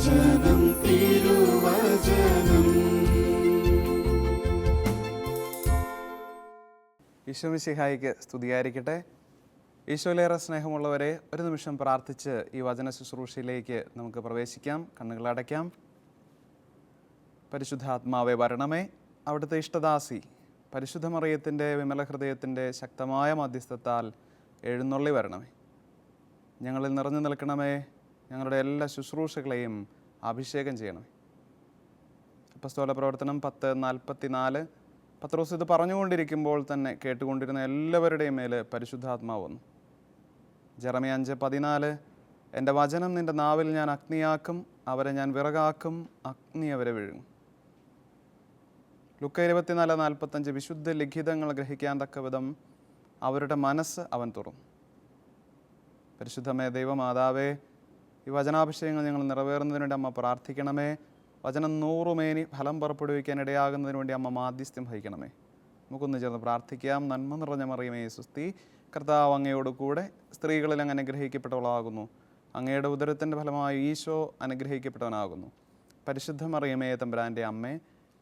തിരുവചനം. തിരുവചനം ഈശോമിശിഹായിക്ക് സ്തുതിയായിരിക്കട്ടെ. ഈശോയിലേറെ സ്നേഹമുള്ളവരെ ഒരു നിമിഷം പ്രാർത്ഥിച്ച് ഈ വചന ശുശ്രൂഷയിലേക്ക് നമുക്ക് പ്രവേശിക്കാം കണ്ണുകളടയ്ക്കാം പരിശുദ്ധാത്മാവെ വരണമേ. അവിടുത്തെ ഇഷ്ടദാസി പരിശുദ്ധമറിയത്തിന്റെ വിമല ഹൃദയത്തിന്റെ ശക്തമായ മധ്യസ്ഥത്താൽ എഴുന്നള്ളി വരണമേ. ഞങ്ങളിൽ നിറഞ്ഞു നിൽക്കണമേ. ഞങ്ങളുടെ എല്ലാ ശുശ്രൂഷകളെയും അഭിഷേകം ചെയ്യണമേ അപ്പസ്തോല പ്രവർത്തനം പത്ത് നാൽപ്പത്തി നാല് പത്രോസ് ഇത് പറഞ്ഞുകൊണ്ടിരിക്കുമ്പോൾ തന്നെ കേട്ടുകൊണ്ടിരുന്ന എല്ലാവരുടെയും മേൽ പരിശുദ്ധാത്മാവ് വന്നു. ജെറമി അഞ്ച് പതിനാല്. എന്റെ വചനം നിന്റെ നാവിൽ ഞാൻ അഗ്നിയാക്കും അവരെ ഞാൻ വിറകാക്കും അഗ്നി അവരെ വിഴുങ്ങും. ലുക്ക ഇരുപത്തിനാല് നാൽപ്പത്തഞ്ച്. വിശുദ്ധ ലിഖിതങ്ങൾ ഗ്രഹിക്കാൻ തക്ക വിധം അവരുടെ മനസ്സ് അവൻ തുറന്നു. പരിശുദ്ധമേ ദൈവമാതാവേ ഈ വചനാഭിഷേകങ്ങൾ ഞങ്ങൾ നിറവേറുന്നതിന് വേണ്ടി അമ്മ പ്രാർത്ഥിക്കണമേ. വചനം നൂറുമേനി ഫലം പുറപ്പെടുവിക്കാൻ ഇടയാകുന്നതിന് വേണ്ടി അമ്മ മാധ്യസ്ഥ്യം വഹിക്കണമേ. നമുക്കൊന്ന് ചേർന്ന് പ്രാർത്ഥിക്കാം. നന്മ നിറഞ്ഞ മറിയമേ സുസ്തി കർത്താവ് അങ്ങയോട് കൂടെ സ്ത്രീകളിൽ അങ്ങ് അനുഗ്രഹിക്കപ്പെട്ടവളാകുന്നു. അങ്ങയുടെ ഉദരത്തിന്റെ ഫലമായി ഈശോ അനുഗ്രഹിക്കപ്പെട്ടവനാകുന്നു. പരിശുദ്ധ മറിയമേ തമ്പുരാന്റെ അമ്മേ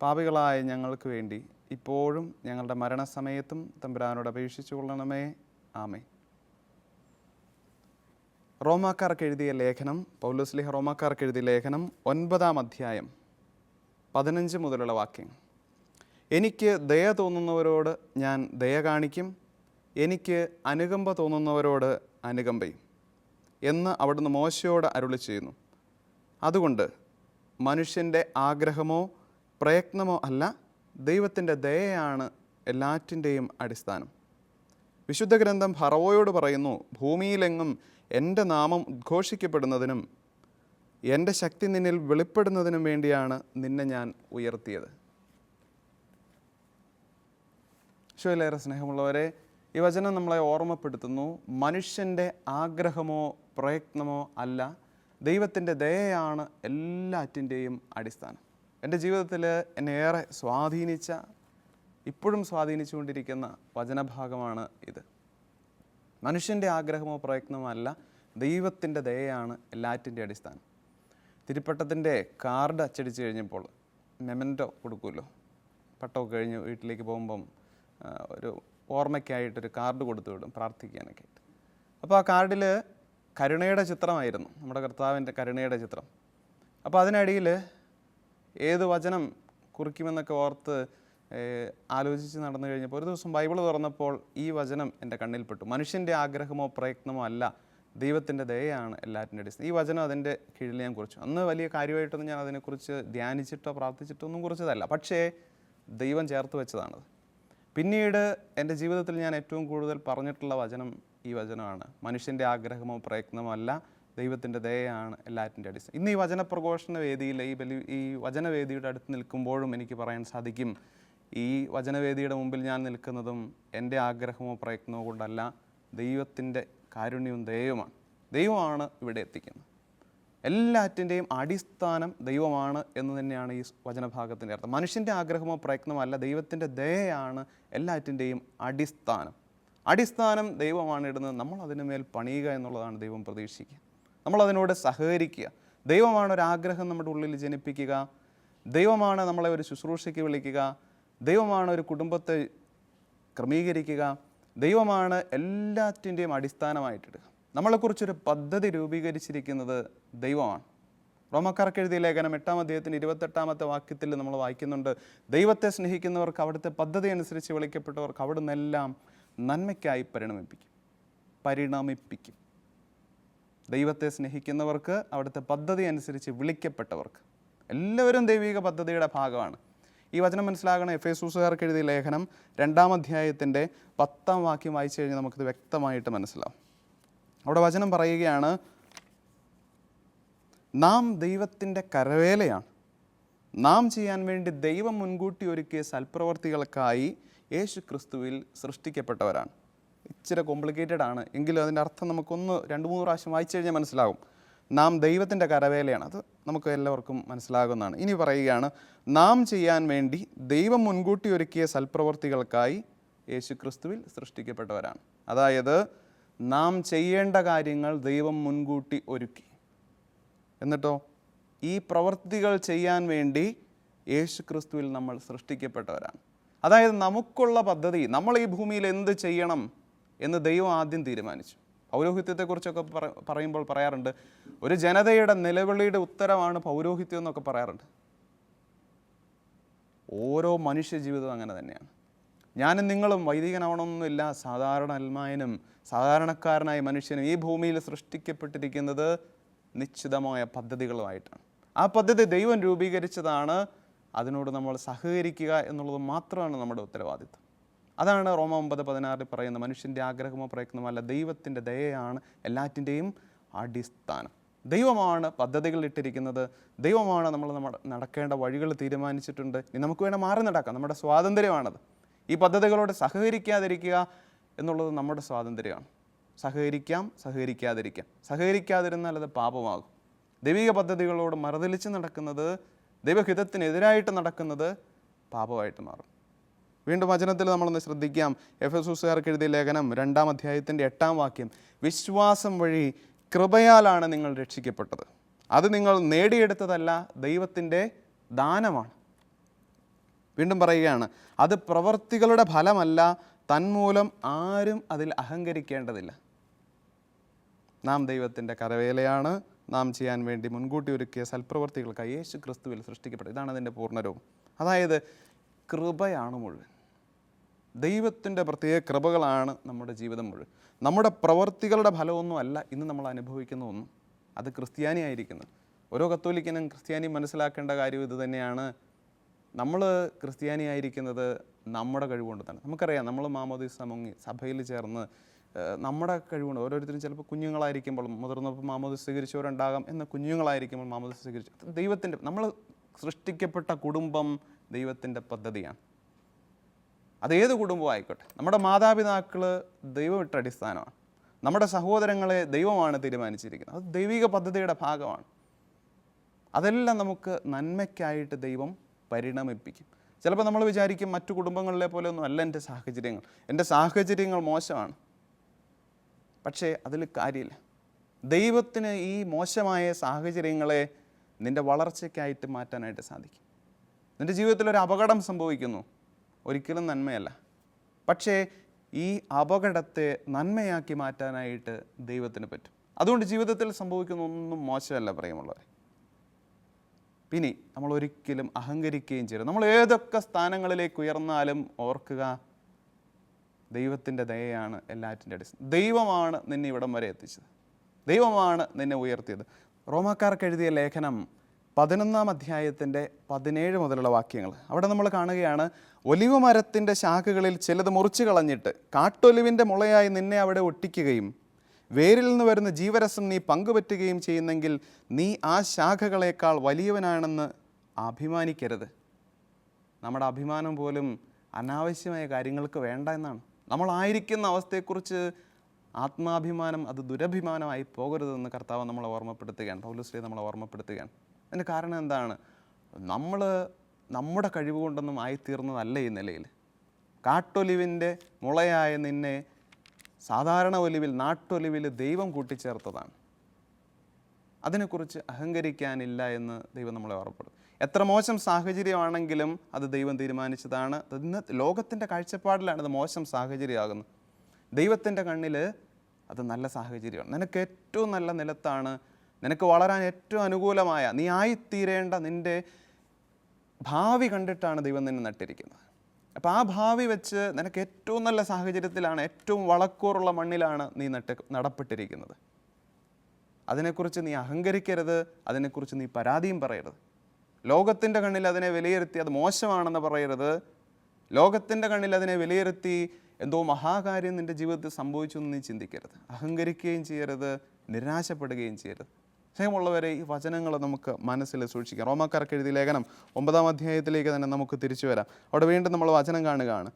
പാപികളായ ഞങ്ങൾക്ക് വേണ്ടി ഇപ്പോഴും ഞങ്ങളുടെ മരണസമയത്തും തമ്പുരാനോട് അപേക്ഷിച്ചു കൊള്ളണമേ ആമേ റോമാക്കാർക്ക് എഴുതിയ ലേഖനം പൗലോസ്ലിഹ റോമാക്കാർക്ക് എഴുതിയ ലേഖനം ഒൻപതാം അധ്യായം പതിനഞ്ച് മുതലുള്ള വാക്യങ്ങൾ. എനിക്ക് ദയ തോന്നുന്നവരോട് ഞാൻ ദയ കാണിക്കും എനിക്ക് അനുകമ്പ തോന്നുന്നവരോട് അനുകമ്പയും എന്ന് അവിടുന്ന് മോശയോട് അരുളി ചെയ്യുന്നു. അതുകൊണ്ട് മനുഷ്യന്റെ ആഗ്രഹമോ പ്രയത്നമോ അല്ല ദൈവത്തിന്റെ ദയയാണ് എല്ലാറ്റിന്റെയും അടിസ്ഥാനം. വിശുദ്ധ ഗ്രന്ഥം ഭറവോയോട് പറയുന്നു ഭൂമിയിലെങ്ങും എന്റെ നാമം ഉദ്ഘോഷിക്കപ്പെടുന്നതിനും എന്റെ ശക്തി നിന്നിൽ വെളിപ്പെടുന്നതിനും വേണ്ടിയാണ് നിന്നെ ഞാൻ ഉയർത്തിയത്. ഈശോയിലേറെ സ്നേഹമുള്ളവരെ ഈ വചനം നമ്മളെ ഓർമ്മപ്പെടുത്തുന്നു. മനുഷ്യന്റെ ആഗ്രഹമോ പ്രയത്നമോ അല്ല ദൈവത്തിന്റെ ദയയാണ് എല്ലാറ്റിന്റെയും അടിസ്ഥാനം. എന്റെ ജീവിതത്തിൽ എന്നെ ഏറെ സ്വാധീനിച്ച ഇപ്പോഴും സ്വാധീനിച്ചുകൊണ്ടിരിക്കുന്ന വചനഭാഗമാണ് ഇത്. മനുഷ്യന്റെ ആഗ്രഹമോ പ്രയത്നമോ അല്ല ദൈവത്തിന്റെ ദയയാണ് എല്ലാറ്റിന്റെ അടിസ്ഥാനം. തിരുപ്പട്ടത്തിന്റെ കാർഡ് അച്ചടിച്ച് കഴിഞ്ഞപ്പോൾ മെമന്റോ കൊടുക്കുമല്ലോ. പട്ടമൊക്കെ കഴിഞ്ഞ് വീട്ടിലേക്ക് പോകുമ്പം ഒരു ഓർമ്മയ്ക്കായിട്ടൊരു കാർഡ് കൊടുത്തു വിടും പ്രാർത്ഥിക്കാനൊക്കെ ആയിട്ട്. അപ്പോൾ ആ കാർഡിൽ കരുണയുടെ ചിത്രമായിരുന്നു നമ്മുടെ കർത്താവിന്റെ കരുണയുടെ ചിത്രം. അപ്പോൾ അതിനടിയിൽ ഏത് വചനം കുറിക്കുമെന്നൊക്കെ ഓർത്ത് ആലോചിച്ച് നടന്നു കഴിഞ്ഞപ്പോൾ ഒരു ദിവസം ബൈബിൾ തുറന്നപ്പോൾ ഈ വചനം എന്റെ കണ്ണിൽപ്പെട്ടു. മനുഷ്യന്റെ ആഗ്രഹമോ പ്രയത്നമോ അല്ല ദൈവത്തിന്റെ ദയയാണ് എല്ലാറ്റിന്റെ അടിസ്ഥാനം. ഈ വചനം അതിന്റെ കീഴിൽ ഞാൻ കുറിച്ചു. അന്ന് വലിയ കാര്യമായിട്ടൊന്നും ഞാൻ അതിനെക്കുറിച്ച് ധ്യാനിച്ചിട്ടോ പ്രാർത്ഥിച്ചിട്ടോ ഒന്നും കുറിച്ചതല്ല. പക്ഷേ ദൈവം ചേർത്ത് വെച്ചതാണത്. പിന്നീട് എന്റെ ജീവിതത്തിൽ ഞാൻ ഏറ്റവും കൂടുതൽ പറഞ്ഞിട്ടുള്ള വചനം ഈ വചനമാണ്. മനുഷ്യന്റെ ആഗ്രഹമോ പ്രയത്നമോ അല്ല ദൈവത്തിന്റെ ദയയാണ് എല്ലാറ്റിന്റെ അടിസ്ഥാനം. ഇന്ന് ഈ വചന പ്രഘോഷണ വേദിയിൽ ഈ ബലി ഈ വചനവേദിയുടെ അടുത്ത് നിൽക്കുമ്പോഴും എനിക്ക് പറയാൻ സാധിക്കും ഈ വചനവേദിയുടെ മുമ്പിൽ ഞാൻ നിൽക്കുന്നതും എന്റെ ആഗ്രഹമോ പ്രയത്നമോ കൊണ്ടല്ല ദൈവത്തിന്റെ കാരുണ്യവും ദൈവമാണ് ദൈവമാണ് ഇവിടെ എത്തിക്കുന്നത്. എല്ലാറ്റിന്റെയും അടിസ്ഥാനം ദൈവമാണ് എന്ന് തന്നെയാണ് ഈ വചനഭാഗത്തിന്റെ അർത്ഥം. മനുഷ്യന്റെ ആഗ്രഹമോ പ്രയത്നമോ അല്ല ദൈവത്തിന്റെ ദയയാണ് എല്ലാറ്റിന്റെയും അടിസ്ഥാനം. അടിസ്ഥാനം ദൈവമാണ് ഇടുന്നത്. നമ്മൾ അതിനുമേൽ പണിയുക എന്നുള്ളതാണ് ദൈവം പ്രതീക്ഷിക്കുക. നമ്മളതിനോട് സഹകരിക്കുക. ദൈവമാണ് ഒരു ആഗ്രഹം നമ്മുടെ ഉള്ളിൽ ജനിപ്പിക്കുക. ദൈവമാണ് നമ്മളെ ഒരു ശുശ്രൂഷയ്ക്ക് വിളിക്കുക. ദൈവമാണ് ഒരു കുടുംബത്തെ ക്രമീകരിക്കുക ദൈവമാണ് എല്ലാറ്റിന്റെയും അടിസ്ഥാനമായിട്ടിടുക. നമ്മളെക്കുറിച്ചൊരു പദ്ധതി രൂപീകരിച്ചിരിക്കുന്നത് ദൈവമാണ്. റോമക്കാർക്ക് എഴുതിയ ലേഖനം എട്ടാം അദ്ദേഹത്തിന് ഇരുപത്തെട്ടാമത്തെ വാക്യത്തിൽ നമ്മൾ വായിക്കുന്നുണ്ട് ദൈവത്തെ സ്നേഹിക്കുന്നവർക്ക് അവിടുത്തെ പദ്ധതി അനുസരിച്ച് വിളിക്കപ്പെട്ടവർക്ക് അവിടുന്ന് എല്ലാം നന്മയ്ക്കായി പരിണമിപ്പിക്കും പരിണമിപ്പിക്കും. ദൈവത്തെ സ്നേഹിക്കുന്നവർക്ക് അവിടുത്തെ പദ്ധതി അനുസരിച്ച് വിളിക്കപ്പെട്ടവർക്ക് എല്ലാവരും ദൈവിക പദ്ധതിയുടെ ഭാഗമാണ്. ഈ വചനം മനസ്സിലാകണം. എഫ് എസൂസുകാർക്ക് എഴുതിയ ലേഖനം രണ്ടാം അധ്യായത്തിന്റെ പത്താം വാക്യം വായിച്ചു കഴിഞ്ഞാൽ നമുക്കിത് വ്യക്തമായിട്ട് മനസ്സിലാവും. അവിടെ വചനം പറയുകയാണ് നാം ദൈവത്തിന്റെ കരവേലയാണ്. നാം ചെയ്യാൻ വേണ്ടി ദൈവം മുൻകൂട്ടി ഒരുക്കിയ സൽപ്രവർത്തികൾക്കായി യേശു ക്രിസ്തുവിൽ സൃഷ്ടിക്കപ്പെട്ടവരാണ്. ഇച്ചിരി കോംപ്ലിക്കേറ്റഡ് ആണ്. എങ്കിലും അതിന്റെ അർത്ഥം നമുക്കൊന്ന് രണ്ട് മൂന്ന് പ്രാവശ്യം വായിച്ചു കഴിഞ്ഞാൽ മനസ്സിലാകും. നാം ദൈവത്തിന്റെ കരവേലയാണ്. അത് നമുക്ക് എല്ലാവർക്കും മനസ്സിലാകുന്നതാണ്. ഇനി പറയുകയാണ് നാം ചെയ്യാൻ വേണ്ടി ദൈവം മുൻകൂട്ടി ഒരുക്കിയ സൽപ്രവർത്തികൾക്കായി യേശു ക്രിസ്തുവിൽ സൃഷ്ടിക്കപ്പെട്ടവരാണ്. അതായത് നാം ചെയ്യേണ്ട കാര്യങ്ങൾ ദൈവം മുൻകൂട്ടി ഒരുക്കി. എന്നിട്ടോ ഈ പ്രവൃത്തികൾ ചെയ്യാൻ വേണ്ടി യേശു ക്രിസ്തുവിൽ നമ്മൾ സൃഷ്ടിക്കപ്പെട്ടവരാണ്. അതായത് നമുക്കുള്ള പദ്ധതി നമ്മൾ ഈ ഭൂമിയിൽ എന്ത് ചെയ്യണം? എന്ന് ദൈവം ആദ്യം തീരുമാനിച്ചു. പൗരോഹിത്യത്തെക്കുറിച്ചൊക്കെ പറ- പറയുമ്പോൾ പറയാറുണ്ട്. ഒരു ജനതയുടെ നിലവിളിയുടെ ഉത്തരമാണ് പൗരോഹിത്യം എന്നൊക്കെ പറയാറുണ്ട്. ഓരോ മനുഷ്യ ജീവിതവും അങ്ങനെ തന്നെയാണ്. ഞാനും നിങ്ങളും വൈദികനാവണമെന്നില്ല. സാധാരണ അൽമായനും സാധാരണക്കാരനായ മനുഷ്യനും ഈ ഭൂമിയിൽ സൃഷ്ടിക്കപ്പെട്ടിരിക്കുന്നത് നിശ്ചിതമായ പദ്ധതികളുമായിട്ടാണ്. ആ പദ്ധതി ദൈവം രൂപീകരിച്ചതാണ്. അതിനോട് നമ്മൾ സഹകരിക്കുക എന്നുള്ളത് മാത്രമാണ് നമ്മുടെ ഉത്തരവാദിത്വം. അതാണ് റോമ ഒമ്പത് പതിനാറിൽ പറയുന്ന മനുഷ്യന്റെ ആഗ്രഹമോ പ്രയത്നമോ അല്ല ദൈവത്തിന്റെ ദയയാണ് എല്ലാറ്റിന്റെയും അടിസ്ഥാനം. ദൈവമാണ് പദ്ധതികൾ ഇട്ടിരിക്കുന്നത്. ദൈവമാണ് നമ്മൾ നമ്മുടെ നടക്കേണ്ട വഴികൾ തീരുമാനിച്ചിട്ടുണ്ട്. ഇനി നമുക്ക് വേണം മാറി നടക്കാം. നമ്മുടെ സ്വാതന്ത്ര്യമാണത്. ഈ പദ്ധതികളോട് സഹകരിക്കാതിരിക്കുക എന്നുള്ളത് നമ്മുടെ സ്വാതന്ത്ര്യമാണ്. സഹകരിക്കാം സഹകരിക്കാതിരിക്കാം. സഹകരിക്കാതിരുന്നാൽ അത് പാപമാകും. ദൈവിക പദ്ധതികളോട് മറുതലിച്ച് നടക്കുന്നത് ദൈവഹിതത്തിനെതിരായിട്ട് നടക്കുന്നത് പാപമായിട്ട് മാറും. വീണ്ടും വചനത്തിൽ നമ്മളൊന്ന് ശ്രദ്ധിക്കാം. എഫ് എസ് ഉസുകാർക്ക് എഴുതിയ ലേഖനം രണ്ടാം അധ്യായത്തിന്റെ എട്ടാം വാക്യം. വിശ്വാസം വഴി കൃപയാലാണ് നിങ്ങൾ രക്ഷിക്കപ്പെട്ടത്. അത് നിങ്ങൾ നേടിയെടുത്തതല്ല ദൈവത്തിന്റെ ദാനമാണ്. വീണ്ടും പറയുകയാണ് അത് പ്രവർത്തികളുടെ ഫലമല്ല തന്മൂലം ആരും അതിൽ അഹങ്കരിക്കേണ്ടതില്ല. നാം ദൈവത്തിന്റെ കരവേലയാണ്. നാം ചെയ്യാൻ വേണ്ടി മുൻകൂട്ടി ഒരുക്കിയ സൽപ്രവർത്തികൾക്കായി യേശു ക്രിസ്തുവിൽ സൃഷ്ടിക്കപ്പെട്ടത് ഇതാണ് അതിന്റെ പൂർണരൂപം അതായത് കൃപയാണ് മുഴുവൻ. ദൈവത്തിന്റെ പ്രത്യേക കൃപകളാണ് നമ്മുടെ ജീവിതം മുഴുവൻ. നമ്മുടെ പ്രവർത്തികളുടെ ഫലമൊന്നും അല്ല ഇന്ന് നമ്മൾ അനുഭവിക്കുന്ന ഒന്നും. അത് ക്രിസ്ത്യാനിയായിരിക്കുന്നത് ഓരോ കത്തോലിക്കനും ക്രിസ്ത്യാനി മനസ്സിലാക്കേണ്ട കാര്യം ഇത് തന്നെയാണ്. നമ്മൾ ക്രിസ്ത്യാനിയായിരിക്കുന്നത് നമ്മുടെ കഴിവുകൊണ്ട് തന്നെ. നമുക്കറിയാം നമ്മൾ മാമോദീസ് മുങ്ങി സഭയിൽ ചേർന്ന് നമ്മുടെ കഴിവുകൊണ്ട് ഓരോരുത്തരും ചിലപ്പോൾ കുഞ്ഞുങ്ങളായിരിക്കുമ്പോൾ മുതിർന്നപ്പോൾ മാമോദി സ്വീകരിച്ചവരുണ്ടാകാം എന്ന കുഞ്ഞുങ്ങളായിരിക്കുമ്പോൾ മാമോദി സ്വീകരിച്ചു. ദൈവത്തിന്റെ നമ്മൾ സൃഷ്ടിക്കപ്പെട്ട കുടുംബം ദൈവത്തിന്റെ പദ്ധതിയാണ്. അത് ഏത് കുടുംബവും ആയിക്കോട്ടെ. നമ്മുടെ മാതാപിതാക്കൾ ദൈവമിട്ട അടിസ്ഥാനമാണ്. നമ്മുടെ സഹോദരങ്ങളെ ദൈവമാണ് തീരുമാനിച്ചിരിക്കുന്നത്. അത് ദൈവിക പദ്ധതിയുടെ ഭാഗമാണ്. അതെല്ലാം നമുക്ക് നന്മയ്ക്കായിട്ട് ദൈവം പരിണമിപ്പിക്കും. ചിലപ്പോൾ നമ്മൾ വിചാരിക്കും മറ്റു കുടുംബങ്ങളിലെ പോലെ ഒന്നും അല്ല എന്റെ സാഹചര്യങ്ങൾ. എന്റെ സാഹചര്യങ്ങൾ മോശമാണ്. പക്ഷേ അതിൽ കാര്യമില്ല. ദൈവത്തിന് ഈ മോശമായ സാഹചര്യങ്ങളെ നിന്റെ വളർച്ചയ്ക്കായിട്ട് മാറ്റാനായിട്ട് സാധിക്കും. നിന്റെ ജീവിതത്തിൽ ഒരു അപകടം സംഭവിക്കുന്നു. ഒരിക്കലും നന്മയല്ല. പക്ഷേ ഈ അപകടത്തെ നന്മയാക്കി മാറ്റാനായിട്ട് ദൈവത്തിന് പറ്റും. അതുകൊണ്ട് ജീവിതത്തിൽ സംഭവിക്കുന്ന ഒന്നും മോശമല്ല പ്രിയമുള്ളവരെ. പിന്നെ നമ്മൾ ഒരിക്കലും അഹങ്കരിക്കുകയും ചെയ്യരുത്. നമ്മൾ ഏതൊക്കെ സ്ഥാനങ്ങളിലേക്ക് ഉയർന്നാലും ഓർക്കുക ദൈവത്തിന്റെ ദയയാണ് എല്ലാറ്റിന്റെ അടിസ്ഥാനം. ദൈവമാണ് നിന്നെ ഇവിടം വരെ എത്തിച്ചത്. ദൈവമാണ് നിന്നെ ഉയർത്തിയത്. റോമാക്കാർക്ക് എഴുതിയ ലേഖനം പതിനൊന്നാം അധ്യായത്തിന്റെ പതിനേഴ് മുതലുള്ള വാക്യങ്ങൾ. അവിടെ നമ്മൾ കാണുകയാണ് ഒലിവ് മരത്തിന്റെ ശാഖകളിൽ ചിലത് മുറിച്ചു കളഞ്ഞിട്ട് കാട്ടൊലിവിന്റെ മുളയായി നിന്നെ അവിടെ ഒട്ടിക്കുകയും വേരിൽ നിന്ന് വരുന്ന ജീവരസം നീ പങ്കുപറ്റുകയും ചെയ്യുന്നെങ്കിൽ നീ ആ ശാഖകളേക്കാൾ വലിയവനാണെന്ന് അഭിമാനിക്കരുത്. നമ്മുടെ അഭിമാനം പോലും അനാവശ്യമായ കാര്യങ്ങൾക്ക് വേണ്ട എന്നാണ്. നമ്മളായിരിക്കുന്ന അവസ്ഥയെക്കുറിച്ച് ആത്മാഭിമാനം അത് ദുരഭിമാനമായി പോകരുതെന്ന് കർത്താവ് നമ്മളെ ഓർമ്മപ്പെടുത്തുകയാണ്. പൗലുശ്രീ നമ്മളെ ഓർമ്മപ്പെടുത്തുകയാണ്. അതിന്റെ കാരണം എന്താണ്? നമ്മൾ നമ്മുടെ കഴിവ് കൊണ്ടൊന്നും ആയിത്തീർന്നതല്ല ഈ നിലയിൽ. കാട്ടൊലിവിന്റെ മുളയായ നിന്നെ സാധാരണ ഒലിവിൽ നാട്ടൊലിവിൽ ദൈവം കൂട്ടിച്ചേർത്തതാണ്. അതിനെക്കുറിച്ച് അഹങ്കരിക്കാനില്ല എന്ന് ദൈവം നമ്മളെ ഓർപ്പെടും എത്ര മോശം സാഹചര്യമാണെങ്കിലും അത് ദൈവം തീരുമാനിച്ചതാണ്. ഇന്ന് ലോകത്തിന്റെ കാഴ്ചപ്പാടിലാണ് അത് മോശം സാഹചര്യമാകുന്നത്. ദൈവത്തിന്റെ കണ്ണിൽ അത് നല്ല സാഹചര്യമാണ്. നിനക്ക് ഏറ്റവും നല്ല നിലത്താണ് നിനക്ക് വളരാൻ ഏറ്റവും അനുകൂലമായ നീ ആയിത്തീരേണ്ട നിന്റെ ഭാവി കണ്ടിട്ടാണ് ദൈവം നിന്നെ നട്ടിരിക്കുന്നത്. അപ്പോൾ ആ ഭാവി വെച്ച് നിനക്ക് ഏറ്റവും നല്ല സാഹചര്യത്തിലാണ് ഏറ്റവും വളക്കൂറുള്ള മണ്ണിലാണ് നീ നട്ട് നടപ്പെട്ടിരിക്കുന്നത്. അതിനെക്കുറിച്ച് നീ അഹങ്കരിക്കരുത് അതിനെക്കുറിച്ച് നീ പരാതിയും പറയരുത്. ലോകത്തിന്റെ കണ്ണിൽ അതിനെ വിലയിരുത്തി അത് മോശമാണെന്ന് പറയരുത്. ലോകത്തിന്റെ കണ്ണിൽ അതിനെ വിലയിരുത്തി എന്തോ മഹാകാര്യം നിന്റെ ജീവിതത്തിൽ സംഭവിച്ചു എന്ന് നീ ചിന്തിക്കരുത്. അഹങ്കരിക്കുകയും ചെയ്യരുത് നിരാശപ്പെടുകയും ചെയ്യരുത്. സ്നേഹമുള്ളവരെ ഈ വചനങ്ങൾ നമുക്ക് മനസ്സിൽ സൂക്ഷിക്കാം. റോമാക്കാർക്ക് എഴുതിയ ലേഖനം ഒമ്പതാം അധ്യായത്തിലേക്ക് തന്നെ നമുക്ക് തിരിച്ചു വരാം. അവിടെ വീണ്ടും നമ്മൾ വചനം കാണുകയാണ്.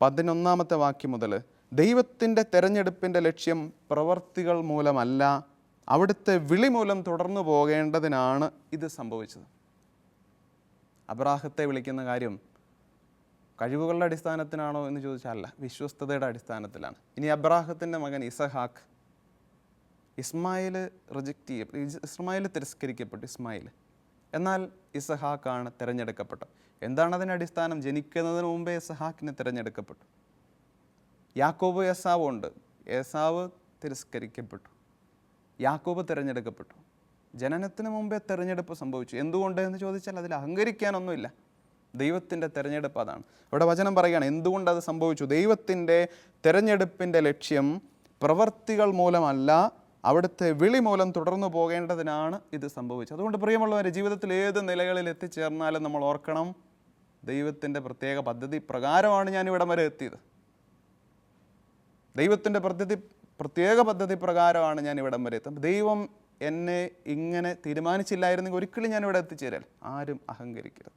പതിനൊന്നാമത്തെ വാക്യം മുതൽ ദൈവത്തിന്റെ തെരഞ്ഞെടുപ്പിന്റെ ലക്ഷ്യം പ്രവർത്തികൾ മൂലമല്ല അവിടുത്തെ വിളി മൂലം തുടർന്നു പോകേണ്ടതിനാണ് ഇത് സംഭവിച്ചത്. അബ്രാഹത്തെ വിളിക്കുന്ന കാര്യം കഴിവുകളുടെ അടിസ്ഥാനത്തിനാണോ എന്ന് ചോദിച്ചാലല്ല വിശ്വസ്തതയുടെ അടിസ്ഥാനത്തിലാണ്. ഇനി അബ്രാഹത്തിന്റെ മകൻ ഇസഹാക്ക് ഇസ്മായിൽ റിജക്റ്റ് ചെയ്യപ്പെട്ടു. ഇസ് ഇസ്മായിൽ തിരസ്കരിക്കപ്പെട്ടു ഇസ്മായിൽ. എന്നാൽ ഇസഹാക്കാണ് തിരഞ്ഞെടുക്കപ്പെട്ടത്. എന്താണ് അതിന്റെ അടിസ്ഥാനം? ജനിക്കുന്നതിന് മുമ്പേ ഇസഹാക്കിനെ തിരഞ്ഞെടുക്കപ്പെട്ടു. യാക്കോബ് യേസാവ് ഉണ്ട്. യേസാവ് തിരസ്കരിക്കപ്പെട്ടു. യാക്കോബ് തിരഞ്ഞെടുക്കപ്പെട്ടു. ജനനത്തിന് മുമ്പേ തിരഞ്ഞെടുപ്പ് സംഭവിച്ചു. എന്തുകൊണ്ട് എന്ന് ചോദിച്ചാൽ അതിൽ അഹങ്കരിക്കാനൊന്നുമില്ല. ദൈവത്തിന്റെ തിരഞ്ഞെടുപ്പ് അതാണ്. ഇവിടെ വചനം പറയുകയാണ് എന്തുകൊണ്ട് അത് സംഭവിച്ചു? ദൈവത്തിന്റെ തിരഞ്ഞെടുപ്പിന്റെ ലക്ഷ്യം പ്രവർത്തികൾ മൂലമല്ല അവിടുത്തെ വിളി മൂലം തുടർന്നു പോകേണ്ടതിനാണ് ഇത് സംഭവിച്ചത്. അതുകൊണ്ട് പ്രിയമുള്ളവരെ ജീവിതത്തിൽ ഏത് നിലകളിൽ എത്തിച്ചേർന്നാലും നമ്മൾ ഓർക്കണം ദൈവത്തിന്റെ പ്രത്യേക പദ്ധതി പ്രകാരമാണ് ഞാൻ ഇവിടം വരെ എത്തിയത്. ദൈവത്തിന്റെ പദ്ധതി പ്രത്യേക പദ്ധതി പ്രകാരമാണ് ഞാൻ ഇവിടം വരെ എത്തുന്നത് ദൈവം എന്നെ ഇങ്ങനെ തീരുമാനിച്ചില്ലായിരുന്നെങ്കിൽ ഒരിക്കലും ഞാൻ ഇവിടെ എത്തിച്ചേരാൽ ആരും അഹങ്കരിക്കരുത്.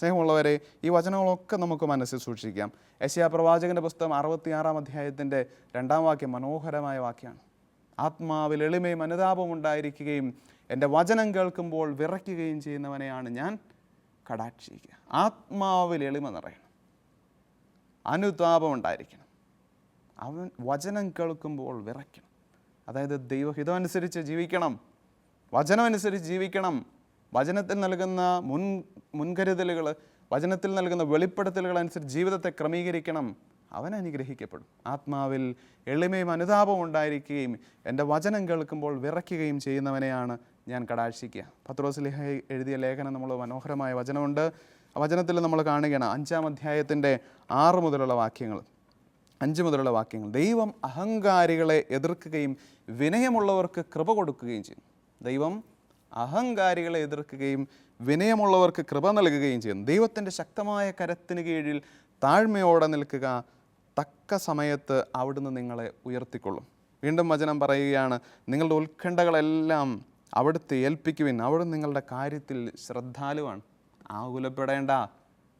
സ്നേഹമുള്ളവരെ ഈ വചനങ്ങളൊക്കെ നമുക്ക് മനസ്സിൽ സൂക്ഷിക്കാം. യശയാ പ്രവാചകന്റെ പുസ്തകം അറുപത്തിയാറാം അധ്യായത്തിന്റെ രണ്ടാം വാക്യം മനോഹരമായ വാക്യമാണ്. ആത്മാവിൽ എളിമയും അനുതാപവും ഉണ്ടായിരിക്കുകയും എന്റെ വചനം കേൾക്കുമ്പോൾ വിറയ്ക്കുകയും ചെയ്യുന്നവനെയാണ് ഞാൻ. കടാക്ഷിക്കുക. ആത്മാവിൽ എളിമ നിറയണം. അനുതാപം ഉണ്ടായിരിക്കണം. അവൻ വചനം കേൾക്കുമ്പോൾ വിറയ്ക്കണം. അതായത് ദൈവഹിതമനുസരിച്ച് ജീവിക്കണം. വചനമനുസരിച്ച് ജീവിക്കണം. വചനത്തിൽ നൽകുന്ന മുൻ മുൻകരുതലുകൾ വചനത്തിൽ നൽകുന്ന വെളിപ്പെടുത്തലുകൾ അനുസരിച്ച് ജീവിതത്തെ ക്രമീകരിക്കണം. അവൻ അനുഗ്രഹിക്കപ്പെടും. ആത്മാവിൽ എളിമയും അനുതാപവും ഉണ്ടായിരിക്കുകയും എന്റെ വചനം കേൾക്കുമ്പോൾ വിറയ്ക്കുകയും ചെയ്യുന്നവനെയാണ് ഞാൻ കടാക്ഷിക്കുക. പത്രോസ്ലിഹ എഴുതിയ ലേഖനം നമ്മൾ മനോഹരമായ വചനമുണ്ട്. വചനത്തിൽ നമ്മൾ കാണുകയാണ് അഞ്ചാം അധ്യായത്തിന്റെ ആറ് മുതലുള്ള വാക്യങ്ങൾ. അഞ്ച് മുതലുള്ള വാക്യങ്ങൾ. ദൈവം അഹങ്കാരികളെ എതിർക്കുകയും വിനയമുള്ളവർക്ക് കൃപ കൊടുക്കുകയും ചെയ്യും. ദൈവം അഹങ്കാരികളെ എതിർക്കുകയും വിനയമുള്ളവർക്ക് കൃപ നൽകുകയും ചെയ്യുന്നു. ദൈവത്തിന്റെ ശക്തമായ കരത്തിന് കീഴിൽ താഴ്മയോടെ നിൽക്കുക തക്ക സമയത്ത് അവിടുന്ന് നിങ്ങളെ ഉയർത്തിക്കൊള്ളും. വീണ്ടും വചനം പറയുകയാണ് നിങ്ങളുടെ ഉത്കണ്ഠകളെല്ലാം അവിടുത്തെ ഏൽപ്പിക്കുവിൻ. അവിടെ നിങ്ങളുടെ കാര്യത്തിൽ ശ്രദ്ധാലുവാണ്. ആകുലപ്പെടേണ്ട.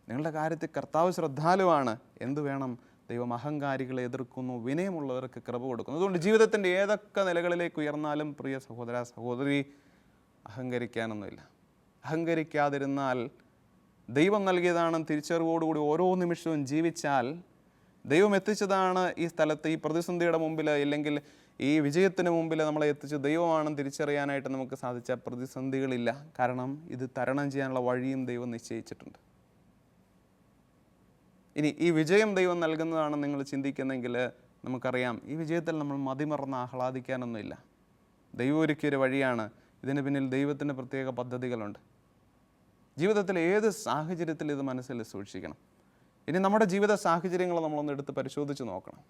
നിങ്ങളുടെ കാര്യത്തിൽ കർത്താവ് ശ്രദ്ധാലുവാണ്. എന്തു വേണം? ദൈവം അഹങ്കാരികളെ എതിർക്കുന്നു വിനയമുള്ളവർക്ക് കൃപ കൊടുക്കുന്നു. അതുകൊണ്ട് ജീവിതത്തിന്റെ ഏതൊക്കെ നിലകളിലേക്ക് ഉയർന്നാലും പ്രിയ സഹോദര സഹോദരി അഹങ്കരിക്കാനൊന്നുമില്ല. അഹങ്കരിക്കാതിരുന്നാൽ ദൈവം നൽകിയതാണെന്ന് തിരിച്ചറിവോടുകൂടി ഓരോ നിമിഷവും ജീവിച്ചാൽ ദൈവം എത്തിച്ചതാണ് ഈ സ്ഥലത്ത് ഈ പ്രതിസന്ധിയുടെ മുമ്പിൽ ഇല്ലെങ്കിൽ ഈ വിജയത്തിന് മുമ്പിൽ നമ്മളെ എത്തിച്ച് ദൈവമാണെന്ന് തിരിച്ചറിയാനായിട്ട് നമുക്ക് സാധിച്ച പ്രതിസന്ധികളില്ല. കാരണം ഇത് തരണം ചെയ്യാനുള്ള വഴിയും ദൈവം നിശ്ചയിച്ചിട്ടുണ്ട്. ഇനി ഈ വിജയം ദൈവം നൽകുന്നതാണ് നിങ്ങൾ ചിന്തിക്കുന്നെങ്കിൽ നമുക്കറിയാം ഈ വിജയത്തിൽ നമ്മൾ മതിമറന്ന് ആഹ്ലാദിക്കാനൊന്നുമില്ല. ദൈവം ഒരുക്കിയൊരു വഴിയാണ് ഇതിന് പിന്നിൽ ദൈവത്തിന്റെ പ്രത്യേക പദ്ധതികളുണ്ട്. ജീവിതത്തിൽ ഏത് സാഹചര്യത്തിൽ ഇത് മനസ്സിൽ സൂക്ഷിക്കണം? ഇനി നമ്മുടെ ജീവിത സാഹചര്യങ്ങൾ നമ്മളൊന്ന് എടുത്ത് പരിശോധിച്ച് നോക്കണം.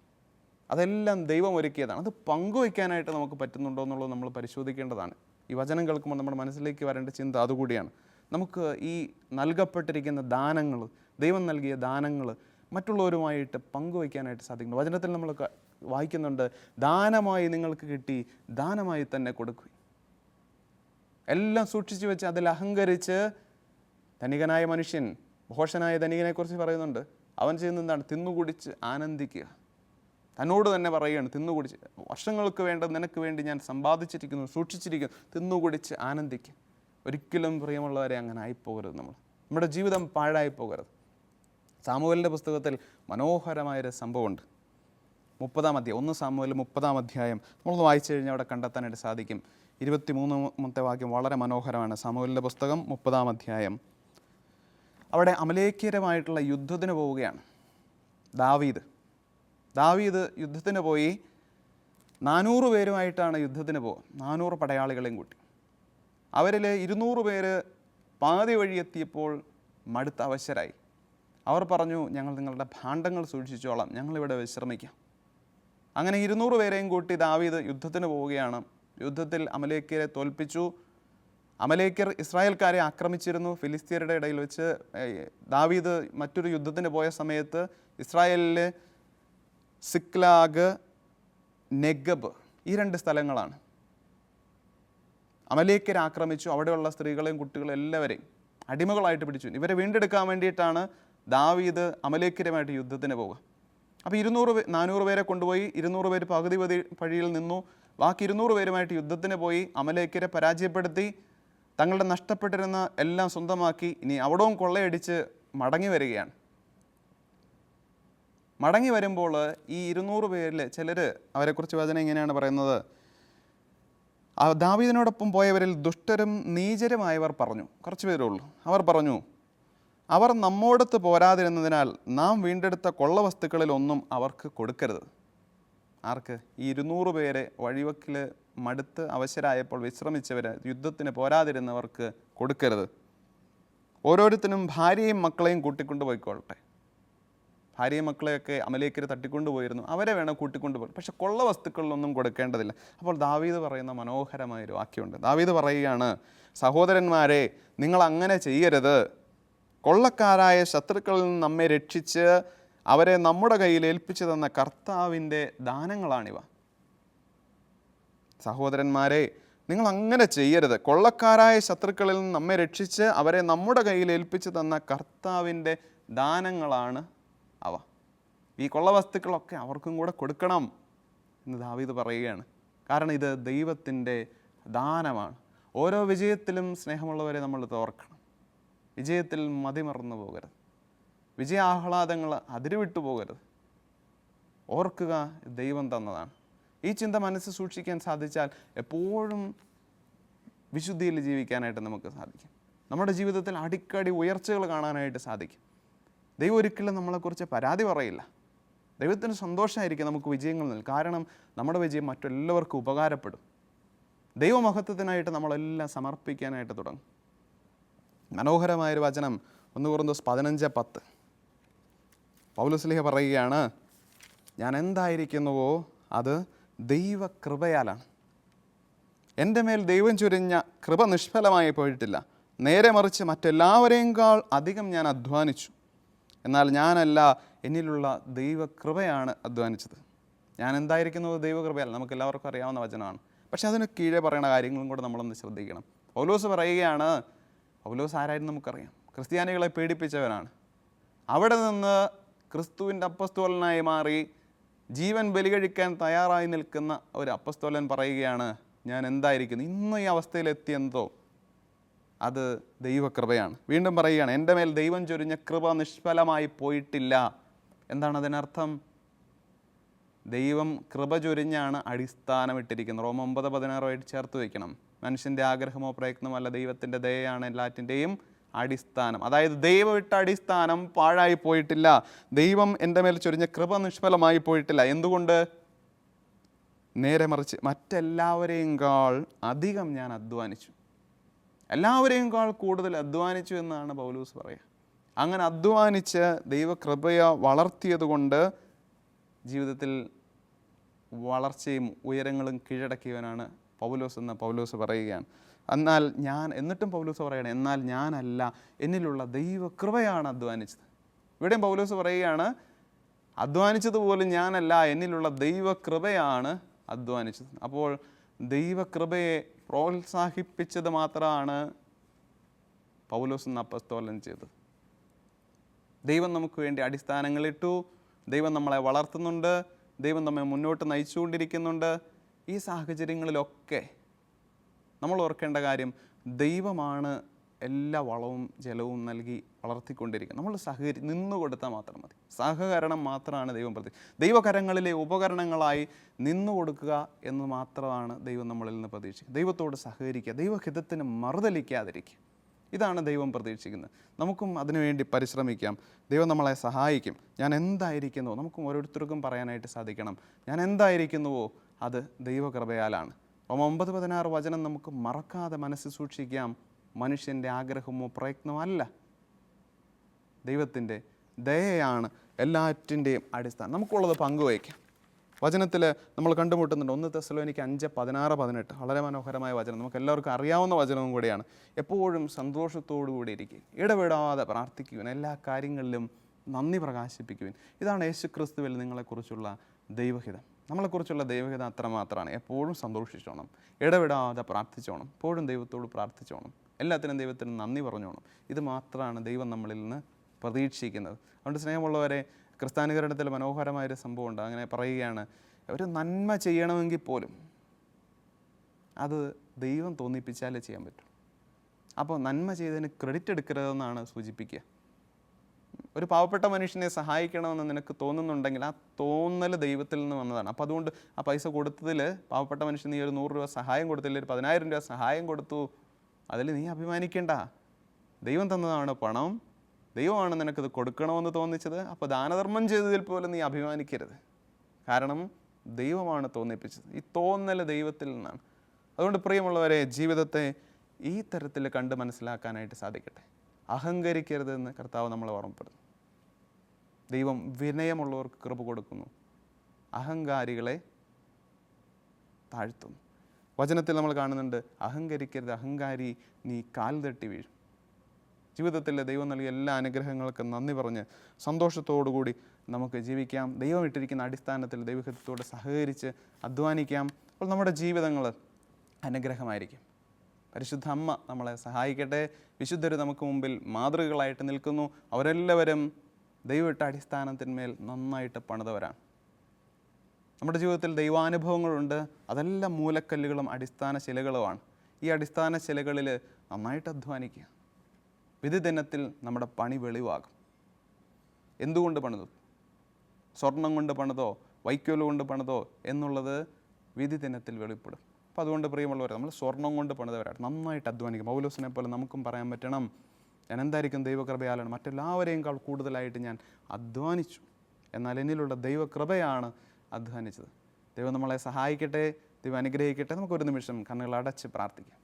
അതെല്ലാം ദൈവം ഒരുക്കിയതാണ്. അത് പങ്കുവയ്ക്കാനായിട്ട് നമുക്ക് പറ്റുന്നുണ്ടോ എന്നുള്ളത് നമ്മൾ പരിശോധിക്കേണ്ടതാണ്. ഈ വചനം കേൾക്കുമ്പോൾ നമ്മുടെ മനസ്സിലേക്ക് വരേണ്ട ചിന്ത അതുകൂടിയാണ്. നമുക്ക് ഈ നൽകപ്പെട്ടിരിക്കുന്ന ദാനങ്ങൾ ദൈവം നൽകിയ ദാനങ്ങൾ മറ്റുള്ളവരുമായിട്ട് പങ്കുവയ്ക്കാനായിട്ട് സാധിക്കുന്നു. വചനത്തിൽ നമ്മൾ വായിക്കുന്നുണ്ട് ദാനമായി നിങ്ങൾക്ക് കിട്ടി ദാനമായി തന്നെ കൊടുക്കുക എല്ലാം സൂക്ഷിച്ചു വെച്ച് അതിൽ അഹങ്കരിച്ച് ധനികനായ മനുഷ്യൻ ഭോഷനായ ധനികനെക്കുറിച്ച് പറയുന്നുണ്ട്. അവൻ ചെയ്യുന്ന എന്താണ്? തിന്നുകുടിച്ച് ആനന്ദിക്കുക. തന്നോട് തന്നെ പറയുകയാണ് തിന്നുകുടിച്ച് വർഷങ്ങൾക്ക് വേണ്ട നിനക്ക് വേണ്ടി ഞാൻ സമ്പാദിച്ചിരിക്കുന്നു സൂക്ഷിച്ചിരിക്കുന്നു. തിന്നുകുടിച്ച് ആനന്ദിക്കുക. ഒരിക്കലും പ്രിയമുള്ളവരെ അങ്ങനെ ആയിപ്പോകരുത് നമ്മൾ. നമ്മുടെ ജീവിതം പാഴായി പോകരുത് സാമുവലിന്റെ പുസ്തകത്തിൽ മനോഹരമായൊരു സംഭവമുണ്ട്. മുപ്പതാം അധ്യായം ഒന്ന് സാമുവൽ മുപ്പതാം അധ്യായം. നമ്മളൊന്ന് വായിച്ചു കഴിഞ്ഞാൽ അവിടെ കണ്ടെത്താനായിട്ട് സാധിക്കും. ഇരുപത്തി മൂന്നാമത്തെ വാക്യം വളരെ മനോഹരമാണ്. സമൂലിന്റെ പുസ്തകം മുപ്പതാം അധ്യായം. അവിടെ അമലേഖ്യരമായിട്ടുള്ള യുദ്ധത്തിന് പോവുകയാണ്. ദാവീദ്. ദാവീദ് യുദ്ധത്തിന് പോയി. നാനൂറ് പേരുമായിട്ടാണ് യുദ്ധത്തിന് പോകുക നാനൂറ് പടയാളികളെയും കൂട്ടി. അവരിൽ ഇരുന്നൂറ് പേര് പാതി വഴി എത്തിയപ്പോൾ മടുത്ത അവശരായി. അവർ പറഞ്ഞു ഞങ്ങൾ നിങ്ങളുടെ ഭാണ്ഡങ്ങൾ സൂക്ഷിച്ചോളാം. ഞങ്ങളിവിടെ വിശ്രമിക്കാം. അങ്ങനെ ഇരുന്നൂറ് പേരെയും കൂട്ടി ദാവീദ് യുദ്ധത്തിന് പോവുകയാണ്. യുദ്ധത്തിൽ അമലേക്കരെ തോൽപ്പിച്ചു. അമലേക്കർ ഇസ്രായേൽക്കാരെ ആക്രമിച്ചിരുന്നു. ഫിലിസ്തീനയുടെ ഇടയിൽ വെച്ച് ദാവീദ് മറ്റൊരു യുദ്ധത്തിന് പോയ സമയത്ത് ഇസ്രായേലിലെ സിക്ലാഗ് നെഗബ് ഈ രണ്ട് സ്ഥലങ്ങളാണ്. അമലേക്കരെ ആക്രമിച്ചു. അവിടെയുള്ള സ്ത്രീകളെയും കുട്ടികളെയും എല്ലാവരെയും അടിമകളായിട്ട് പിടിച്ചു. ഇവരെ വീണ്ടെടുക്കാൻ വേണ്ടിയിട്ടാണ് ദാവീദ് അമലേക്കരുമായിട്ട് യുദ്ധത്തിന് പോവുക. അപ്പോൾ ഇരുന്നൂറ് നാനൂറ് പേരെ കൊണ്ടുപോയി. ഇരുന്നൂറ് പേര് പകുതി പതി നിന്നു. ബാക്കി ഇരുന്നൂറ് പേരുമായിട്ട് യുദ്ധത്തിന് പോയി അമലേക്കരെ പരാജയപ്പെടുത്തി തങ്ങളുടെ നഷ്ടപ്പെട്ടിരുന്ന എല്ലാം സ്വന്തമാക്കി ഇനി അവിടവും കൊള്ളയടിച്ച് മടങ്ങി വരികയാണ്. മടങ്ങി വരുമ്പോൾ ഈ ഇരുന്നൂറ് പേരിൽ ചിലർ അവരെക്കുറിച്ച് വചന ഇങ്ങനെയാണ് പറയുന്നത്. ദാവീദിനോടൊപ്പം പോയവരിൽ ദുഷ്ടരും നീചരുമായവർ പറഞ്ഞു. കുറച്ച് പേരേ ഉള്ളൂ. അവർ പറഞ്ഞു അവർ നമ്മോടത്ത് പോരാതിരുന്നതിനാൽ നാം വീണ്ടെടുത്ത കൊള്ളവസ്തുക്കളിൽ ഒന്നും അവർക്ക് കൊടുക്കരുത്. ആർക്ക്? ഈ ഇരുന്നൂറ് പേരെ വഴിവക്കിൽ മടുത്ത് അവശരായപ്പോൾ വിശ്രമിച്ചവർ യുദ്ധത്തിന് പോരാതിരുന്നവർക്ക് കൊടുക്കരുത്. ഓരോരുത്തരും ഭാര്യയും മക്കളെയും കൂട്ടിക്കൊണ്ട് പോയിക്കൊള്ളട്ടെ ഭാര്യയും മക്കളെയൊക്കെ അമലേക്കര് തട്ടിക്കൊണ്ടുപോയിരുന്നു അവരെ വേണം കൂട്ടിക്കൊണ്ടുപോയി പക്ഷെ കൊള്ള വസ്തുക്കളിലൊന്നും കൊടുക്കേണ്ടതില്ല. അപ്പോൾ ദാവീദ് പറയുന്ന മനോഹരമായൊരു വാക്യമുണ്ട്. ദാവീദ് പറയുകയാണ് സഹോദരന്മാരെ നിങ്ങൾ അങ്ങനെ ചെയ്യരുത്. കൊള്ളക്കാരായ ശത്രുക്കളിൽ നിന്ന് നമ്മെ രക്ഷിച്ച് അവരെ നമ്മുടെ കയ്യിൽ ഏൽപ്പിച്ചു തന്ന കർത്താവിന്റെ ദാനങ്ങളാണിവ. സഹോദരന്മാരെ നിങ്ങൾ അങ്ങനെ ചെയ്യരുത്. കൊള്ളക്കാരായ ശത്രുക്കളിൽ നിന്ന് നമ്മെ രക്ഷിച്ച് അവരെ നമ്മുടെ കയ്യിൽ ഏൽപ്പിച്ചു തന്ന കർത്താവിന്റെ ദാനങ്ങളാണ് അവ. ഈ കൊള്ളവസ്തുക്കളൊക്കെ അവർക്കും കൂടെ കൊടുക്കണം എന്ന് ദാവീദ് പറയുകയാണ്. കാരണം ഇത് ദൈവത്തിന്റെ ദാനമാണ്. ഓരോ വിജയത്തിലും സ്നേഹമുള്ളവരെ നമ്മൾ തോർക്കണം വിജയത്തിൽ മതിമറന്നു പോകരുത്. വിജയാഹ്ലാദങ്ങൾ അതിരുവിട്ടു പോകരുത്. ഓർക്കുക ദൈവം തന്നതാണ്. ഈ ചിന്ത മനസ്സ് സൂക്ഷിക്കാൻ സാധിച്ചാൽ എപ്പോഴും വിശുദ്ധിയിൽ ജീവിക്കാനായിട്ട് നമുക്ക് സാധിക്കും. നമ്മുടെ ജീവിതത്തിൽ അടിക്കടി ഉയർച്ചകൾ കാണാനായിട്ട് സാധിക്കും. ദൈവം ഒരിക്കലും നമ്മളെക്കുറിച്ച് പരാതി പറയില്ല. ദൈവത്തിന് സന്തോഷമായിരിക്കും നമുക്ക് വിജയങ്ങൾ നൽകും കാരണം നമ്മുടെ വിജയം മറ്റെല്ലാവർക്കും ഉപകാരപ്പെടും. ദൈവമഹത്വത്തിനായിട്ട് നമ്മളെല്ലാം സമർപ്പിക്കാനായിട്ട് തുടങ്ങും. മനോഹരമായൊരു വചനം ഒന്ന് കുറഞ്ഞ പതിനഞ്ച് പത്ത്. പൗലുസ്ലിഹ പറയുകയാണ് ഞാൻ എന്തായിരിക്കുന്നുവോ അത് ദൈവകൃപയാലാണ്. എന്റെ മേൽ ദൈവം ചുരിഞ്ഞ കൃപ നിഷ്ഫലമായി പോയിട്ടില്ല. നേരെ മറിച്ച് മറ്റെല്ലാവരെയേക്കാൾ അധികം ഞാൻ അധ്വാനിച്ചു. എന്നാൽ ഞാനല്ല എന്നിലുള്ള ദൈവകൃപയാണ് അധ്വാനിച്ചത്. ഞാൻ എന്തായിരിക്കുന്നത് ദൈവകൃപയല്ല. നമുക്ക് എല്ലാവർക്കും അറിയാവുന്ന വചനമാണ്. പക്ഷെ അതിന് കീഴെ പറയുന്ന കാര്യങ്ങളും കൂടെ നമ്മളൊന്ന് ശ്രദ്ധിക്കണം. പൗലോസ് പറയുകയാണ് പൗലോസ് ആരായിരുന്നു നമുക്കറിയാം? ക്രിസ്ത്യാനികളെ പീഡിപ്പിച്ചവനാണ് അവിടെ നിന്ന് ക്രിസ്തുവിന്റെ അപ്പസ്തോലനായി മാറി ജീവൻ ബലികഴിക്കാൻ തയ്യാറായി നിൽക്കുന്ന ഒരു അപ്പസ്തോലൻ പറയുകയാണ് ഞാൻ എന്തായിരിക്കുന്നു? ഇന്ന് ഈ അവസ്ഥയിലെത്തിയെന്തോ? അത് ദൈവകൃപയാണ്. വീണ്ടും പറയുകയാണ് എന്റെ മേൽ ദൈവം ചൊരിഞ്ഞ കൃപ നിഷ്ഫലമായി പോയിട്ടില്ല. എന്താണ് അതിനർത്ഥം? ദൈവം കൃപ ചൊരിഞ്ഞാണ് അടിസ്ഥാനമിട്ടിരിക്കുന്നത്. റോമ ഒമ്പത് പതിനാറുമായിട്ട് ചേർത്ത് വയ്ക്കണം. മനുഷ്യന്റെ ആഗ്രഹമോ പ്രയത്നമോ അല്ല ദൈവത്തിന്റെ ദയയാണ് എല്ലാറ്റിന്റെയും അടിസ്ഥാനം. അതായത് ദൈവം ഇട്ട അടിസ്ഥാനം പാഴായി പോയിട്ടില്ല. ദൈവം എന്റെ മേൽ ചൊരിഞ്ഞ കൃപ നിഷ്ഫലമായി പോയിട്ടില്ല. എന്തുകൊണ്ട്? നേരെ മറിച്ച് മറ്റെല്ലാവരെയും കാൾ അധികം ഞാൻ അധ്വാനിച്ചു. എല്ലാവരെയും കാൾ കൂടുതൽ അധ്വാനിച്ചു എന്നാണ് പൗലൂസ് പറയുക. അങ്ങനെ അധ്വാനിച്ച് ദൈവകൃപയെ വളർത്തിയതുകൊണ്ട് ജീവിതത്തിൽ വളർച്ചയും ഉയരങ്ങളും കീഴടക്കിയവനാണ് പൗലോസ് എന്ന് പൗലോസ് പറയുകയാണ്. എന്നാൽ ഞാൻ എന്നിട്ടും പൗലോസ് പറയണം എന്നാൽ ഞാനല്ല എന്നിലുള്ള ദൈവകൃപയാണ് അധ്വാനിച്ചത്. ഇവിടെയും പൗലോസ് പറയുകയാണ് അധ്വാനിച്ചതുപോലും ഞാനല്ല എന്നിലുള്ള ദൈവകൃപയാണ് അധ്വാനിച്ചത്. അപ്പോൾ ദൈവകൃപയെ പ്രോത്സാഹിപ്പിച്ചത് മാത്രമാണ് പൗലോസ് എന്ന അപ്പസ്തോലൻ ചെയ്തത്. ദൈവം നമുക്ക് വേണ്ടി അടിസ്ഥാനങ്ങളിട്ടു ദൈവം നമ്മളെ വളർത്തുന്നുണ്ട് ദൈവം നമ്മെ മുന്നോട്ട് നയിച്ചുകൊണ്ടിരിക്കുന്നുണ്ട്. ഈ സാഹചര്യങ്ങളിലൊക്കെ നമ്മൾ ഓർക്കേണ്ട കാര്യം ദൈവമാണ് എല്ലാ വളവും ജലവും നൽകി വളർത്തിക്കൊണ്ടിരിക്കുക നമ്മൾ സഹകരി നിന്നു കൊടുത്താൽ മാത്രം മതി. സഹകരണം മാത്രമാണ് ദൈവം പ്രതി ദൈവകരങ്ങളിലെ ഉപകരണങ്ങളായി നിന്നു കൊടുക്കുക എന്ന് മാത്രമാണ് ദൈവം നമ്മളിൽ നിന്ന് പ്രതീക്ഷിക്കുക. ദൈവത്തോട് സഹകരിക്കുക ദൈവഹിതത്തിന് മറുതലിക്കാതിരിക്കുക. ഇതാണ് ദൈവം പ്രതീക്ഷിക്കുന്നത്. നമുക്കും അതിനുവേണ്ടി പരിശ്രമിക്കാം. ദൈവം നമ്മളെ സഹായിക്കും. ഞാൻ എന്തായിരിക്കുന്നുവോ? നമുക്കും ഓരോരുത്തർക്കും പറയാനായിട്ട് സാധിക്കണം. ഞാൻ എന്തായിരിക്കുന്നുവോ? അത് ദൈവകൃപയാലാണ്. ഒമ്പത് പതിനാറ് വചനം നമുക്ക് മറക്കാതെ മനസ്സിൽ സൂക്ഷിക്കാം. മനുഷ്യന്റെ ആഗ്രഹമോ പ്രയത്നമോ അല്ല. ദൈവത്തിന്റെ ദയയാണ് എല്ലാറ്റിന്റെയും അടിസ്ഥാനം. നമുക്കുള്ളത് പങ്കുവയ്ക്കാം വചനത്തിൽ നമ്മൾ കണ്ടുമുട്ടുന്നുണ്ട്. ഒന്ന് തെസ്സലോനിക്ക് അഞ്ച് പതിനാറ് പതിനെട്ട്. വളരെ മനോഹരമായ വചനം. നമുക്ക് എല്ലാവർക്കും അറിയാവുന്ന വചനവും കൂടിയാണ്. എപ്പോഴും സന്തോഷത്തോടു കൂടി ഇരിക്കുക. ഇടപെടാതെ പ്രാർത്ഥിക്കുവാൻ എല്ലാ കാര്യങ്ങളിലും നന്ദി പ്രകാശിപ്പിക്കുവാൻ. ഇതാണ് യേശുക്രിസ്തുവിൽ നിങ്ങളെക്കുറിച്ചുള്ള ദൈവഹിതം. നമ്മളെക്കുറിച്ചുള്ള ദൈവഹിതം അത്രമാത്രമാണ് എപ്പോഴും സന്തോഷിച്ചോണം. ഇടപെടാതെ പ്രാർത്ഥിച്ചോണം. എപ്പോഴും ദൈവത്തോട് പ്രാർത്ഥിച്ചോണം. എല്ലാത്തിനും ദൈവത്തിന് നന്ദി പറഞ്ഞോണം. ഇത് മാത്രമാണ് ദൈവം നമ്മളിൽ നിന്ന് പ്രതീക്ഷിക്കുന്നത്. അതുകൊണ്ട് സ്നേഹമുള്ളവരെ ക്രിസ്ത്യാനികരണത്തിൽ മനോഹരമായൊരു സംഭവമുണ്ട്. അങ്ങനെ പറയുകയാണ് ഒരു നന്മ ചെയ്യണമെങ്കിൽ പോലും അത് ദൈവം തോന്നിപ്പിച്ചാലേ ചെയ്യാൻ പറ്റൂ. അപ്പോൾ നന്മ ചെയ്തതിന് ക്രെഡിറ്റ് എടുക്കരുതെന്നാണ് സൂചിപ്പിക്കുക. ഒരു പാവപ്പെട്ട മനുഷ്യനെ സഹായിക്കണമെന്ന് നിനക്ക് തോന്നുന്നുണ്ടെങ്കിൽ ആ തോന്നൽ ദൈവത്തിൽ നിന്ന് വന്നതാണ്. അപ്പോൾ അതുകൊണ്ട് ആ പൈസ കൊടുത്തതിൽ പാവപ്പെട്ട മനുഷ്യൻ നീ ഒരു നൂറ് രൂപ സഹായം കൊടുത്തില്ല ഒരു പതിനായിരം രൂപ സഹായം കൊടുത്തു. അതിൽ നീ അഭിമാനിക്കേണ്ട. ദൈവം തന്നതാണ് പണം. ദൈവമാണ് നിനക്കത് കൊടുക്കണമെന്ന് തോന്നിച്ചത്. അപ്പോൾ ദാനധർമ്മം ചെയ്തതിൽ പോലും നീ അഭിമാനിക്കരുത്. കാരണം ദൈവമാണ് തോന്നിപ്പിച്ചത്. ഈ തോന്നൽ ദൈവത്തിൽ നിന്നാണ്. അതുകൊണ്ട് പ്രിയമുള്ളവരെ ജീവിതത്തെ ഈ തരത്തിൽ കണ്ട് മനസ്സിലാക്കാനായിട്ട് സാധിക്കട്ടെ. അഹങ്കരിക്കരുതെന്ന് കർത്താവ് നമ്മളെ ഓർമ്മപ്പെടുന്നു ദൈവം വിനയമുള്ളവർക്ക് കൃപ കൊടുക്കുന്നു. അഹങ്കാരികളെ താഴ്ത്തും വചനത്തിൽ നമ്മൾ കാണുന്നുണ്ട് അഹങ്കരിക്കരുത് അഹങ്കാരി നീ കാൽ തട്ടി വീഴും. ജീവിതത്തിൽ ദൈവം നൽകിയ എല്ലാ അനുഗ്രഹങ്ങൾക്കും നന്ദി പറഞ്ഞ് സന്തോഷത്തോടുകൂടി നമുക്ക് ജീവിക്കാം. ദൈവം ഇട്ടിരിക്കുന്ന അടിസ്ഥാനത്തിൽ ദൈവഹിതത്തോട് സഹകരിച്ച് അധ്വാനിക്കാം. അപ്പോൾ നമ്മുടെ ജീവിതങ്ങൾ അനുഗ്രഹമായിരിക്കും. പരിശുദ്ധ അമ്മ നമ്മളെ സഹായിക്കട്ടെ. വിശുദ്ധർ നമുക്ക് മുമ്പിൽ മാതൃകകളായിട്ട് നിൽക്കുന്നു. അവരെല്ലാവരും ദൈവമിട്ട അടിസ്ഥാനത്തിന്മേൽ നന്നായിട്ട് പണിതവരാണ്. നമ്മുടെ ജീവിതത്തിൽ ദൈവാനുഭവങ്ങളുണ്ട്. അതെല്ലാം മൂലക്കല്ലുകളും അടിസ്ഥാന ശിലകളുമാണ്. ഈ അടിസ്ഥാന ശിലകളിൽ നന്നായിട്ട് അധ്വാനിക്കുക. വിധിദിനത്തിൽ നമ്മുടെ പണി വെളിവാകും. എന്തുകൊണ്ട് പണിതു? സ്വർണം കൊണ്ട് പണിതോ വൈക്കോൽ കൊണ്ട് പണിതോ എന്നുള്ളത് വിധിദിനത്തിൽ വെളിപ്പെടും. അപ്പോൾ അതുകൊണ്ട് പ്രിയമുള്ളവർ നമ്മൾ സ്വർണം കൊണ്ട് പണിതവരാണ്. നന്നായിട്ട് അധ്വാനിക്കും. പൗലോസിനെ പോലെ നമുക്കും പറയാൻ പറ്റണം. ഞാൻ എന്തായിരിക്കും ദൈവകൃപയാലാണ്? മറ്റെല്ലാവരെയും കൂടുതലായിട്ട് ഞാൻ അധ്വാനിച്ചു. എന്നാൽ എന്നിലുള്ള ദൈവകൃപയാണ് അധ്വാനിച്ചത്. ദൈവം നമ്മളെ സഹായിക്കട്ടെ ദൈവം അനുഗ്രഹിക്കട്ടെ. നമുക്കൊരു നിമിഷം കണ്ണുകൾ അടച്ച് പ്രാർത്ഥിക്കാം.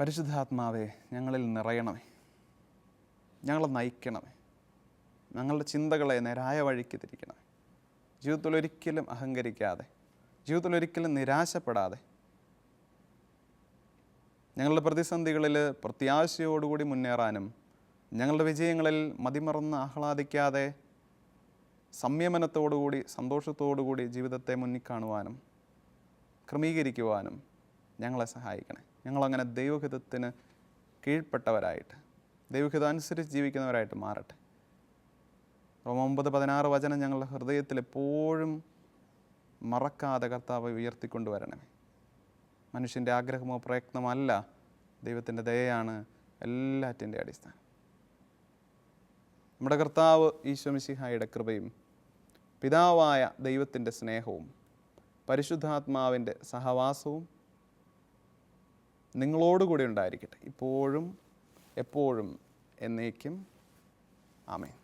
പരിശുദ്ധാത്മാവെ ഞങ്ങളിൽ നിറയണമേ. ഞങ്ങളെ നയിക്കണമേ. ഞങ്ങളുടെ ചിന്തകളെ നേരായ വഴിക്ക് തിരിക്കണമേ. ജീവിതത്തിൽ ഒരിക്കലും അഹങ്കരിക്കാതെ ജീവിതത്തിൽ ഒരിക്കലും നിരാശപ്പെടാതെ ഞങ്ങളുടെ പ്രതിസന്ധികളിൽ പ്രത്യാശയോടുകൂടി മുന്നേറാനും ഞങ്ങളുടെ വിജയങ്ങളിൽ മതിമറന്ന് ആഹ്ലാദിക്കാതെ സംയമനത്തോടുകൂടി സന്തോഷത്തോടുകൂടി ജീവിതത്തെ മുന്നിൽ കാണുവാനും ക്രമീകരിക്കുവാനും ഞങ്ങളെ സഹായിക്കണേ. ഞങ്ങളങ്ങനെ ദൈവഹിതത്തിന് കീഴ്പ്പെട്ടവരായിട്ട് ദൈവഹിതം അനുസരിച്ച് ജീവിക്കുന്നവരായിട്ട് മാറട്ടെ. റോമ ഒമ്പത് പതിനാറ് വചനം ഞങ്ങളുടെ ഹൃദയത്തിൽ എപ്പോഴും മറക്കാതെ കർത്താവ് ഉയർത്തിക്കൊണ്ടുവരണമേ. മനുഷ്യന്റെ ആഗ്രഹമോ പ്രയത്നമല്ല ദൈവത്തിന്റെ ദയയാണ് എല്ലാറ്റിന്റെ അടിസ്ഥാനം. നമ്മുടെ കർത്താവ് ഈശ്വമിസിഹായുടെ കൃപയും പിതാവായ ദൈവത്തിന്റെ സ്നേഹവും പരിശുദ്ധാത്മാവിന്റെ സഹവാസവും നിങ്ങളോടുകൂടി ഉണ്ടായിരിക്കട്ടെ. ഇപ്പോഴും എപ്പോഴും എന്നേക്കും. ആമേൻ.